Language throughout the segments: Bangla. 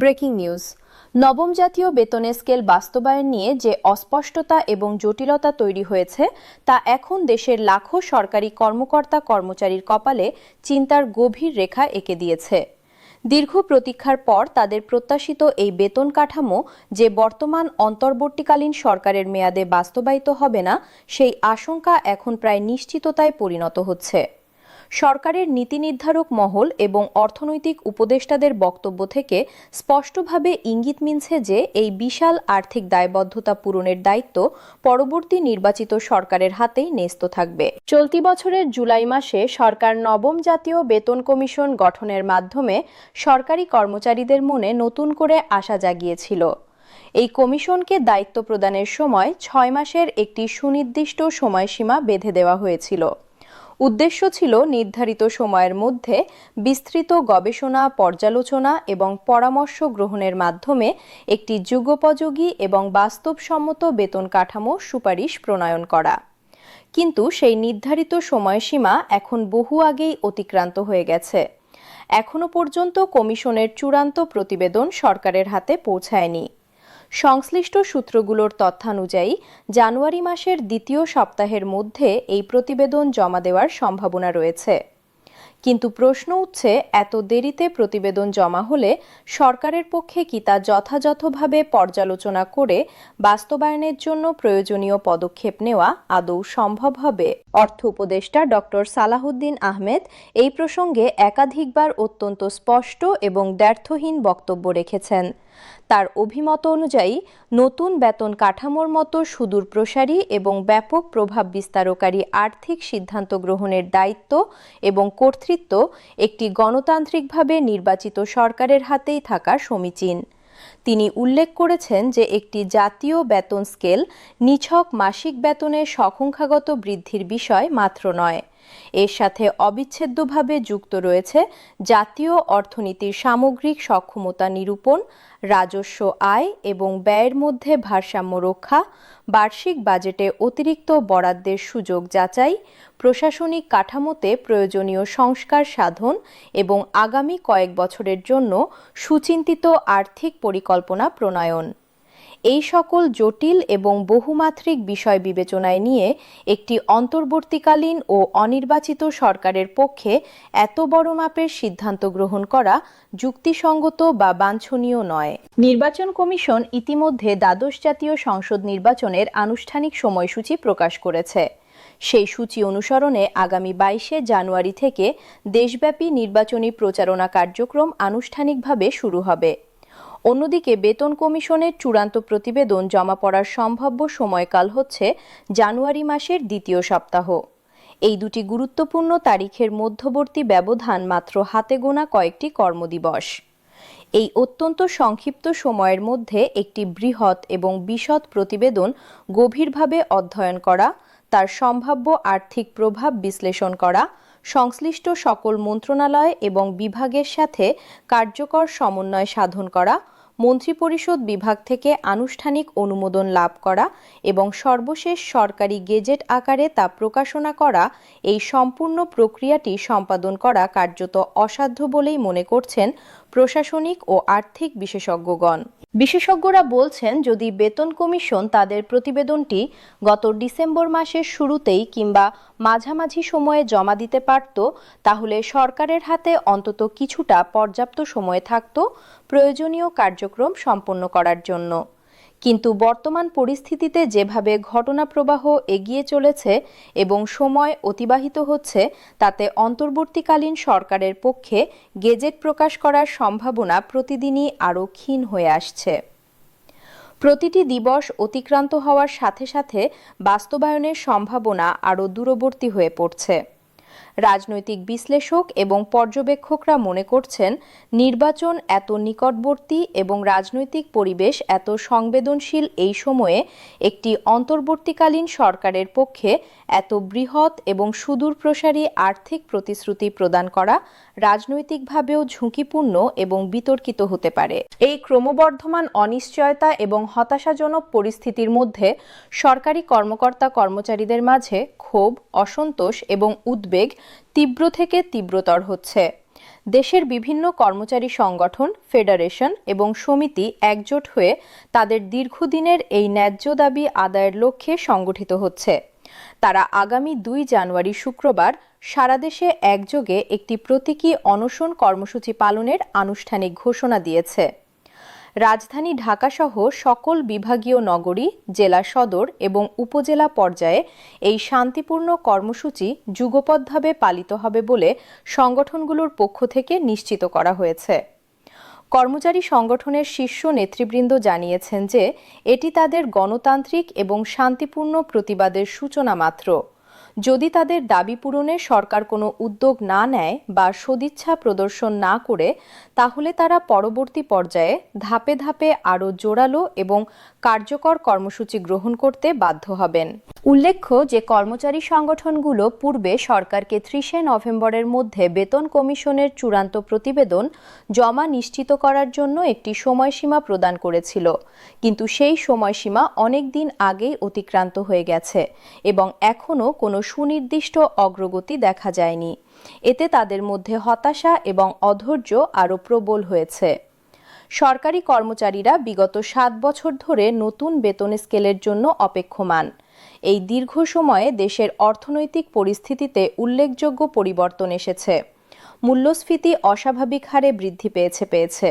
Breaking news. নবম জাতীয় বেতন স্কেল বাস্তবায়ন নিয়ে যে অস্পষ্টতা এবং জটিলতা তৈরি হয়েছে, তা এখন দেশের লাখো সরকারি কর্মকর্তা কর্মচারীর কপালে চিন্তার গভীর রেখা এঁকে দিয়েছে। দীর্ঘ প্রতীক্ষার পর তাদের প্রত্যাশিত এই বেতন কাঠামো যে বর্তমান অন্তর্বর্তীকালীন সরকারের মেয়াদে বাস্তবায়িত হবে না, সেই আশঙ্কা এখন প্রায় নিশ্চিততায় পরিণত হচ্ছে। সরকারের নীতি নির্ধারক মহল এবং অর্থনৈতিক উপদেষ্টাদের বক্তব্য থেকে স্পষ্টভাবে ইঙ্গিত মিলছে যে এই বিশাল আর্থিক দায়বদ্ধতা পূরণের দায়িত্ব পরবর্তী নির্বাচিত সরকারের হাতেই ন্যস্ত থাকবে। চলতি বছরের জুলাই মাসে সরকার নবম জাতীয় বেতন কমিশন গঠনের মাধ্যমে সরকারি কর্মচারীদের মনে নতুন করে আশা জাগিয়েছিল। এই কমিশনকে দায়িত্ব প্রদানের সময় ছয় মাসের একটি সুনির্দিষ্ট সময়সীমা বেঁধে দেওয়া হয়েছিল। উদ্দেশ্য ছিল নির্ধারিত সময়ের মধ্যে বিস্তৃত গবেষণা, পর্যালোচনা এবং পরামর্শ গ্রহণের মাধ্যমে একটি যুগোপযোগী এবং বাস্তবসম্মত বেতন কাঠামো সুপারিশ প্রণয়ন করা। কিন্তু সেই নির্ধারিত সময়সীমা এখন বহু আগেই অতিক্রান্ত হয়ে গেছে। এখনও পর্যন্ত কমিশনের চূড়ান্ত প্রতিবেদন সরকারের হাতে পৌঁছায়নি। সংশ্লিষ্ট সূত্রগুলোর তথ্যানুযায়ী জানুয়ারি মাসের দ্বিতীয় সপ্তাহের মধ্যে এই প্রতিবেদন জমা দেওয়ার সম্ভাবনা রয়েছে। কিন্তু প্রশ্ন উঠছে, এত দেরিতে প্রতিবেদন জমা হলে সরকারের পক্ষে কি তা যথাযথভাবে পর্যালোচনা করে বাস্তবায়নের জন্য প্রয়োজনীয় পদক্ষেপ নেওয়া আদৌ সম্ভব হবে? অর্থ উপদেষ্টা ডক্টর সালাহুদ্দিন আহমেদ এই প্রসঙ্গে একাধিকবার অত্যন্ত স্পষ্ট এবং দ্ব্যর্থহীন বক্তব্য রেখেছেন। তার অভিমত অনুযায়ী, নতুন বেতন কাঠামোর মতো সুদূর প্রসারী এবং ব্যাপক প্রভাব বিস্তারকারী আর্থিক সিদ্ধান্ত গ্রহণের দায়িত্ব এবং কর্তৃত্ব একটি গণতান্ত্রিকভাবে নির্বাচিত সরকারের হাতেই থাকা সমীচীন। তিনি উল্লেখ করেছেন যে একটি জাতীয় বেতন স্কেল নিছক মাসিক বেতনের সংখ্যাগত বৃদ্ধির বিষয় মাত্র নয়। এর সাথে অবিচ্ছেদ্যভাবে যুক্ত রয়েছে জাতীয় অর্থনীতির সামগ্রিক সক্ষমতা নিরূপণ, রাজস্ব আয় এবং ব্যয়ের মধ্যে ভারসাম্য রক্ষা, বার্ষিক বাজেটে অতিরিক্ত বরাদ্দের সুযোগ যাচাই, প্রশাসনিক কাঠামোতে প্রয়োজনীয় সংস্কার সাধন এবং আগামী কয়েক বছরের জন্য সুচিন্তিত আর্থিক পরিকল্পনা প্রণয়ন। এই সকল জটিল এবং বহুমাত্রিক বিষয় বিবেচনায় নিয়ে একটি অন্তর্বর্তীকালীন ও অনির্বাচিত সরকারের পক্ষে এত বড় মাপের সিদ্ধান্ত গ্রহণ করা যুক্তিসঙ্গত বা বাঞ্ছনীয় নয়। নির্বাচন কমিশন ইতিমধ্যে দ্বাদশ জাতীয় সংসদ নির্বাচনের আনুষ্ঠানিক সময়সূচি প্রকাশ করেছে। সেই সূচি অনুসরণে আগামী বাইশে জানুয়ারি থেকে দেশব্যাপী নির্বাচনী প্রচারণা কার্যক্রম আনুষ্ঠানিকভাবে শুরু হবে। অন্যদিকে বেতন কমিশনের চূড়ান্ত প্রতিবেদন জমা পড়ার সম্ভাব্য সময়কাল হচ্ছে জানুয়ারি মাসের দ্বিতীয় সপ্তাহ। এই দুটি গুরুত্বপূর্ণ তারিখের মধ্যবর্তী ব্যবধান মাত্র হাতে গোনা কয়েকটি কর্মদিবস। এই অত্যন্ত সংক্ষিপ্ত সময়ের মধ্যে একটি বৃহৎ এবং বিশদ প্রতিবেদন গভীরভাবে অধ্যয়ন করা, তার সম্ভাব্য আর্থিক প্রভাব বিশ্লেষণ করা, সংশ্লিষ্ট সকল মন্ত্রণালয় এবং বিভাগের সাথে কার্যকর সমন্বয় সাধন করা মন্ত্রিপরিষদ বিভাগ থেকে আনুষ্ঠানিক অনুমোদন লাভ করা এবং সর্বশেষ সরকারি গেজেট আকারে তা প্রকাশনা করা, এই সম্পূর্ণ প্রক্রিয়াটি সম্পাদন করা কার্যত অসাধ্য বলেই মনে করছেন প্রশাসনিক ও আর্থিক বিশেষজ্ঞগণ। বিশেষজ্ঞরা বলছেন, যদি বেতন কমিশন তাদের প্রতিবেদনটি গত ডিসেম্বর মাসের শুরুতেই কিংবা মাঝামাঝি সময়ে জমা দিতে পারত, তাহলে সরকারের হাতে অন্তত কিছুটা পর্যাপ্ত সময় থাকত প্রয়োজনীয় কার্যক্রম সম্পন্ন করার জন্য। কিন্তু বর্তমান পরিস্থিতিতে যেভাবে ঘটনা প্রবাহ এগিয়ে চলেছে এবং সময় অতিবাহিত হচ্ছে, তাতে অন্তর্বর্তীকালীন সরকারের পক্ষে গেজেট প্রকাশ করার সম্ভাবনা প্রতিদিনই আরও ক্ষীণ হয়ে আসছে। প্রতিটি দিবস অতিক্রান্ত হওয়ার সাথে সাথে বাস্তবায়নের সম্ভাবনা আরও দূরবর্তী হয়ে পড়ছে। রাজনৈতিক বিশ্লেষক এবং পর্যবেক্ষকরা মনে করছেন, নির্বাচন এত নিকটবর্তী এবং রাজনৈতিক পরিবেশ এত সংবেদনশীল এই সময়ে একটি অন্তর্বর্তীকালীন সরকারের পক্ষে এত বৃহৎ এবং সুদূরপ্রসারী আর্থিক প্রতিশ্রুতি প্রদান করা রাজনৈতিকভাবেও ঝুঁকিপূর্ণ এবং বিতর্কিত হতে পারে। এই ক্রমবর্ধমান অনিশ্চয়তা এবং হতাশাজনক পরিস্থিতির মধ্যে সরকারি কর্মকর্তা কর্মচারীদের মাঝে ক্ষোভ, অসন্তোষ এবং উদ্বেগ তীব্র থেকে তীব্রতর হচ্ছে। দেশের বিভিন্ন কর্মচারী সংগঠন, ফেডারেশন এবং সমিতি একজোট হয়ে তাদের দীর্ঘদিনের এই ন্যায্য দাবি আদায়ের লক্ষ্যে সংগঠিত হচ্ছে। তারা আগামী দুই জানুয়ারি শুক্রবার সারা দেশে একযোগে একটি প্রতীকী অনশন কর্মসূচি পালনের আনুষ্ঠানিক ঘোষণা দিয়েছে। রাজধানী ঢাকাসহ সকল বিভাগীয় নগরী, জেলা সদর এবং উপজেলা পর্যায়ে এই শান্তিপূর্ণ কর্মসূচি যুগপৎভাবে পালিত হবে বলে সংগঠনগুলোর পক্ষ থেকে নিশ্চিত করা হয়েছে। কর্মচারী সংগঠনের শীর্ষ নেতৃবৃন্দ জানিয়েছেন যে, এটি তাদের গণতান্ত্রিক এবং শান্তিপূর্ণ প্রতিবাদের সূচনা মাত্র। যদি তাদের দাবি পূরণে সরকার কোনো উদ্যোগ না নেয় বা সদিচ্ছা প্রদর্শন না করে, তাহলে তারা পরবর্তী পর্যায়ে ধাপে ধাপে আরও জোরালো এবং কার্যকর কর্মসূচি গ্রহণ করতে বাধ্য হবেন। উল্লেখ্য যে কর্মচারী সংগঠনগুলো পূর্বে সরকারকে ত্রিশে নভেম্বরের মধ্যে বেতন কমিশনের চূড়ান্ত প্রতিবেদন জমা নিশ্চিত করার জন্য একটি সময়সীমা প্রদান করেছিল। কিন্তু সেই সময়সীমা অনেক দিন আগেই অতিক্রান্ত হয়ে গেছে এবং এখনও কোনো সুনির্দিষ্ট অগ্রগতি দেখা যায়নি। এতে তাদের মধ্যে হতাশা এবং অধৈর্য আরও প্রবল হয়েছে। সরকারি কর্মচারীরা বিগত সাত বছর ধরে নতুন বেতন স্কেলের জন্য অপেক্ষমান। এই দীর্ঘ সময়ে দেশের অর্থনৈতিক পরিস্থিতিতে উল্লেখযোগ্য পরিবর্তন এসেছে। মূল্যস্ফীতি অস্বাভাবিক হারে বৃদ্ধি পেয়েছে পেয়েছে।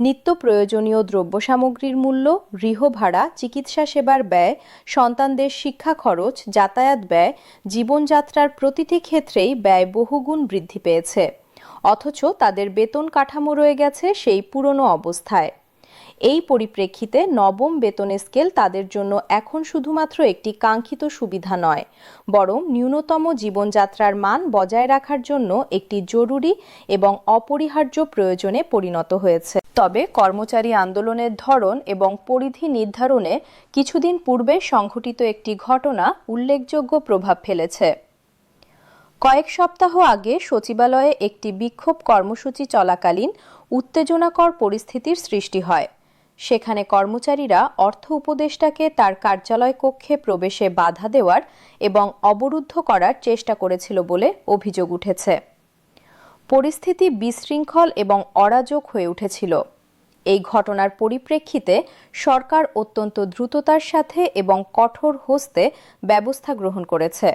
নিত্য প্রয়োজনীয় দ্রব্য সামগ্রীর মূল্য, গৃহ ভাড়া, চিকিৎসা সেবার ব্যয়, সন্তানদের শিক্ষা খরচ, যাতায়াত ব্যয়, জীবনযাত্রার প্রতিটি ক্ষেত্রেই ব্যয় বহুগুণ বৃদ্ধি পেয়েছে। অথচ তাদের বেতন কাঠামো রয়ে গেছে সেই পুরনো অবস্থায়। এই পরিপ্রেক্ষিতে নবম বেতন স্কেল তাদের জন্য এখন শুধুমাত্র একটি কাঙ্ক্ষিত সুবিধা নয়, বরং ন্যূনতম জীবনযাত্রার মান বজায় রাখার জন্য একটি জরুরি এবং অপরিহার্য প্রয়োজনে পরিণত হয়েছে। তবে কর্মচারী আন্দোলনের ধরন এবং পরিধি নির্ধারণে কিছুদিন পূর্বে সংঘটিত একটি ঘটনা উল্লেখযোগ্য প্রভাব ফেলেছে। কয়েক সপ্তাহ আগে সচিবালয়ে একটি বিক্ষোভ কর্মসূচি চলাকালীন উত্তেজনাকর পরিস্থিতির সৃষ্টি হয়। সেখানে কর্মচারীরা অর্থ উপদেষ্টাকে তার কার্যালয় কক্ষে প্রবেশে বাধা দেওয়ার এবং অবরুদ্ধ করার চেষ্টা করেছিল বলে অভিযোগ উঠেছে। পরিস্থিতি বিশৃঙ্খল এবং অরাজক হয়ে উঠেছিল। এই ঘটনার পরিপ্রেক্ষিতে সরকার অত্যন্ত দ্রুততার সাথে এবং কঠোর হস্তে ব্যবস্থা গ্রহণ করেছে।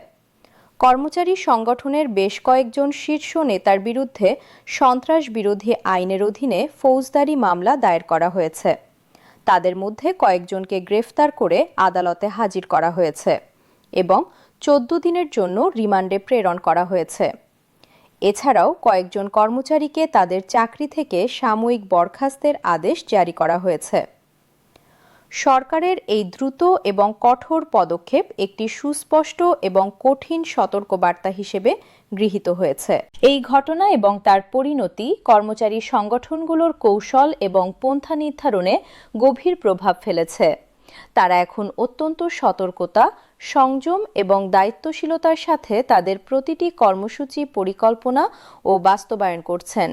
কর্মচারী সংগঠনের বেশ কয়েকজন শীর্ষ নেতার বিরুদ্ধে সন্ত্রাস বিরোধী আইনের অধীনে ফৌজদারি মামলা দায়ের করা হয়েছে। তাদের মধ্যে কয়েকজনকে গ্রেফতার করে আদালতে হাজির করা হয়েছে এবং চোদ্দ দিনের জন্য রিমান্ডে প্রেরণ করা হয়েছে। এছাড়াও কয়েকজন কর্মচারীকে তাদের চাকরি থেকে সাময়িক বরখাস্তের আদেশ জারি করা হয়েছে। সরকারের এই দ্রুত এবং কঠোর পদক্ষেপ একটি সুস্পষ্ট এবং কঠিন সতর্কবার্তা হিসেবে গৃহীত হয়েছে। এই ঘটনা এবং তার পরিণতি কর্মচারী সংগঠনগুলোর কৌশল এবং পন্থা নির্ধারণে গভীর প্রভাব ফেলেছে। তারা এখন অত্যন্ত সতর্কতা, সংযম এবং দায়িত্বশীলতার সাথে তাদের প্রতিটি কর্মসূচি পরিকল্পনা ও বাস্তবায়ন করছেন।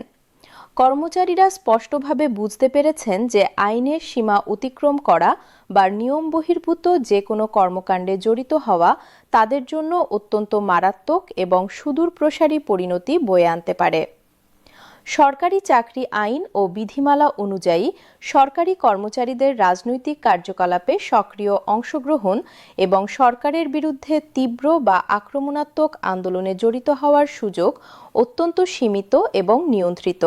কর্মচারীরা স্পষ্টভাবে বুঝতে পেরেছেন যে আইনের সীমা অতিক্রম করা বা নিয়ম বহির্ভূত যে কোনো কর্মকাণ্ডে জড়িত হওয়া তাদের জন্য অত্যন্ত মারাত্মক এবং সুদূর প্রসারী পরিণতি বয়ে আনতে পারে। সরকারি চাকরি আইন ও বিধিমালা অনুযায়ী সরকারি কর্মচারীদের রাজনৈতিক কার্যকলাপে সক্রিয় অংশগ্রহণ এবং সরকারের বিরুদ্ধে তীব্র বা আক্রমণাত্মক আন্দোলনে জড়িত হওয়ার সুযোগ অত্যন্ত সীমিত এবং নিয়ন্ত্রিত।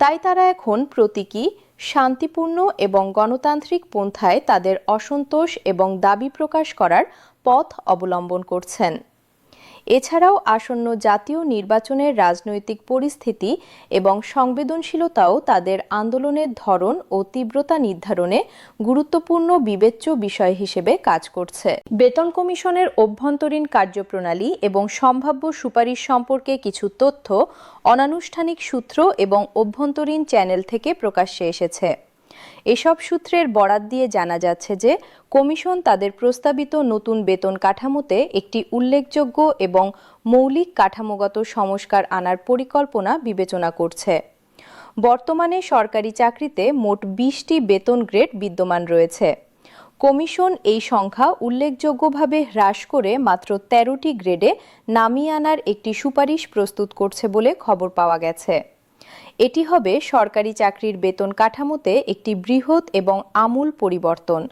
তাই তারা এখন প্রতীকী, শান্তিপূর্ণ এবং গণতান্ত্রিক পন্থায় তাদের অসন্তোষ এবং দাবি প্রকাশ করার পথ অবলম্বন করছেন। এছাড়াও আসন্ন জাতীয় নির্বাচনের রাজনৈতিক পরিস্থিতি এবং সংবেদনশীলতাও তাদের আন্দোলনের ধরন ও তীব্রতা নির্ধারণে গুরুত্বপূর্ণ বিবেচ্য বিষয় হিসেবে কাজ করছে। বেতন কমিশনের অভ্যন্তরীণ কার্যপ্রণালী এবং সম্ভাব্য সুপারিশ সম্পর্কে কিছু তথ্য অনানুষ্ঠানিক সূত্র এবং অভ্যন্তরীণ চ্যানেল থেকে প্রকাশ্যে এসেছে। এসব সূত্রের বরাত দিয়ে জানা যাচ্ছে যে, কমিশন তাদের প্রস্তাবিত নতুন বেতন কাঠামোতে একটি উল্লেখযোগ্য এবং মৌলিক কাঠামোগত সংস্কার আনার পরিকল্পনা বিবেচনা করছে। বর্তমানে সরকারি চাকরিতে মোট বিশটি বেতন গ্রেড বিদ্যমান রয়েছে। কমিশন এই সংখ্যা উল্লেখযোগ্যভাবে হ্রাস করে মাত্র তেরোটি গ্রেডে নামিয়ে আনার একটি সুপারিশ প্রস্তুত করছে বলে খবর পাওয়া গেছে। এটি হবে সরকারি চাকরির বেতন কাঠামোতে একটি বৃহৎ এবং আমূল পরিবর্তন,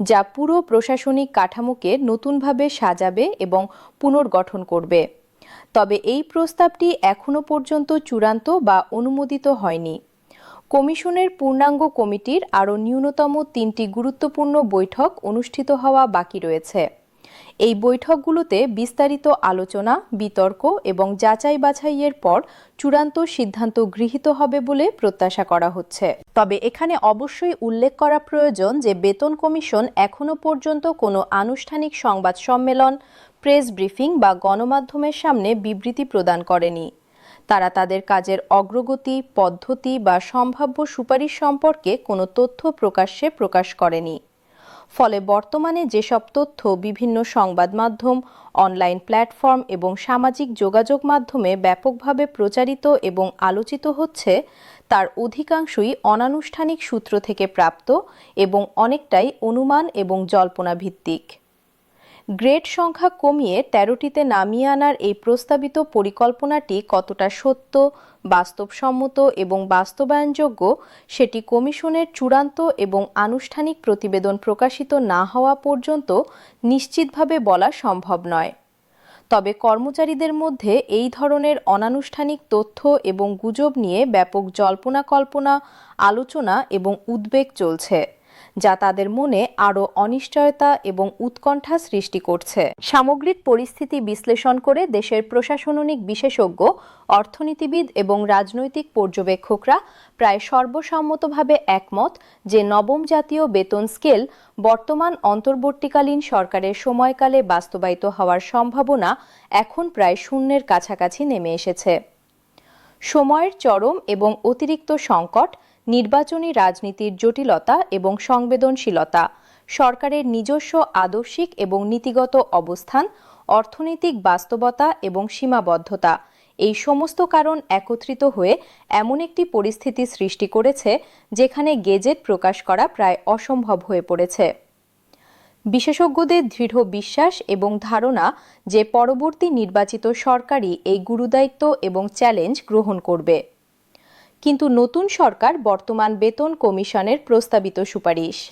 যা পুরো প্রশাসনিক কাঠামোকে নতুনভাবে সাজাবে এবং পুনর্গঠন করবে। তবে এই প্রস্তাবটি এখনও পর্যন্ত চূড়ান্ত বা অনুমোদিত হয়নি। কমিশনের পূর্ণাঙ্গ কমিটির আরও ন্যূনতম তিনটি গুরুত্বপূর্ণ বৈঠক অনুষ্ঠিত হওয়া বাকি রয়েছে। এই বৈঠকগুলোতে বিস্তারিত আলোচনা, বিতর্ক এবং যাচাই বাছাইয়ের পর চূড়ান্ত সিদ্ধান্ত গৃহীত হবে বলে প্রত্যাশা করা হচ্ছে। তবে এখানে অবশ্যই উল্লেখ করা প্রয়োজন যে বেতন কমিশন এখনও পর্যন্ত কোনো আনুষ্ঠানিক সংবাদ সম্মেলন, প্রেস ব্রিফিং বা গণমাধ্যমের সামনে বিবৃতি প্রদান করেনি। তারা তাদের কাজের অগ্রগতি, পদ্ধতি বা সম্ভাব্য সুপারিশ সম্পর্কে কোনো তথ্য প্রকাশ্যে প্রকাশ করেনি। ফলে বর্তমানে যেসব তথ্য বিভিন্ন সংবাদ মাধ্যম, অনলাইন প্ল্যাটফর্ম এবং সামাজিক যোগাযোগ মাধ্যমে ব্যাপকভাবে প্রচারিত এবং আলোচিত হচ্ছে, তার অধিকাংশই অনানুষ্ঠানিক সূত্র থেকে প্রাপ্ত এবং অনেকটাই অনুমান এবং জল্পনা ভিত্তিক গ্রেড সংখ্যা কমিয়ে তেরোটিতে নামিয়ে আনার এই প্রস্তাবিত পরিকল্পনাটি কতটা সত্য বাস্তবসম্মত এবং বাস্তবায়নযোগ্য, সেটি কমিশনের চূড়ান্ত এবং আনুষ্ঠানিক প্রতিবেদন প্রকাশিত না হওয়া পর্যন্ত নিশ্চিতভাবে বলা সম্ভব নয়। তবে কর্মচারীদের মধ্যে এই ধরনের অনানুষ্ঠানিক তথ্য এবং গুজব নিয়ে ব্যাপক জল্পনা কল্পনা আলোচনা এবং উদ্বেগ চলছে। যা তাদের মনে আরও অনিশ্চয়তা এবং উৎকণ্ঠা সৃষ্টি করছে। সামগ্রিক পরিস্থিতি বিশ্লেষণ করে দেশের প্রশাসনিক বিশেষজ্ঞ, অর্থনীতিবিদ এবং রাজনৈতিক পর্যবেক্ষকরা প্রায় সর্বসম্মতভাবে একমত যে নবম জাতীয় বেতন স্কেল বর্তমান অন্তর্বর্তীকালীন সরকারের সময়কালে বাস্তবায়িত হওয়ার সম্ভাবনা এখন প্রায় শূন্যের কাছাকাছি নেমে এসেছে। সময়ের চরম এবং অতিরিক্ত সংকট নির্বাচনী রাজনীতির জটিলতা এবং সংবেদনশীলতা, সরকারের নিজস্ব আদর্শিক এবং নীতিগত অবস্থান, অর্থনৈতিক বাস্তবতা এবং সীমাবদ্ধতা। এই সমস্ত কারণ একত্রিত হয়ে এমন একটি পরিস্থিতি সৃষ্টি করেছে যেখানে গেজেট প্রকাশ করা প্রায় অসম্ভব হয়ে পড়েছে। বিশেষজ্ঞদের দৃঢ় বিশ্বাস এবং ধারণা যে পরবর্তী নির্বাচিত সরকারই এই গুরুদায়িত্ব এবং চ্যালেঞ্জ গ্রহণ করবে। কিন্তু নতুন সরকার বর্তমান বেতন কমিশনের প্রস্তাবিত সুপারিশ।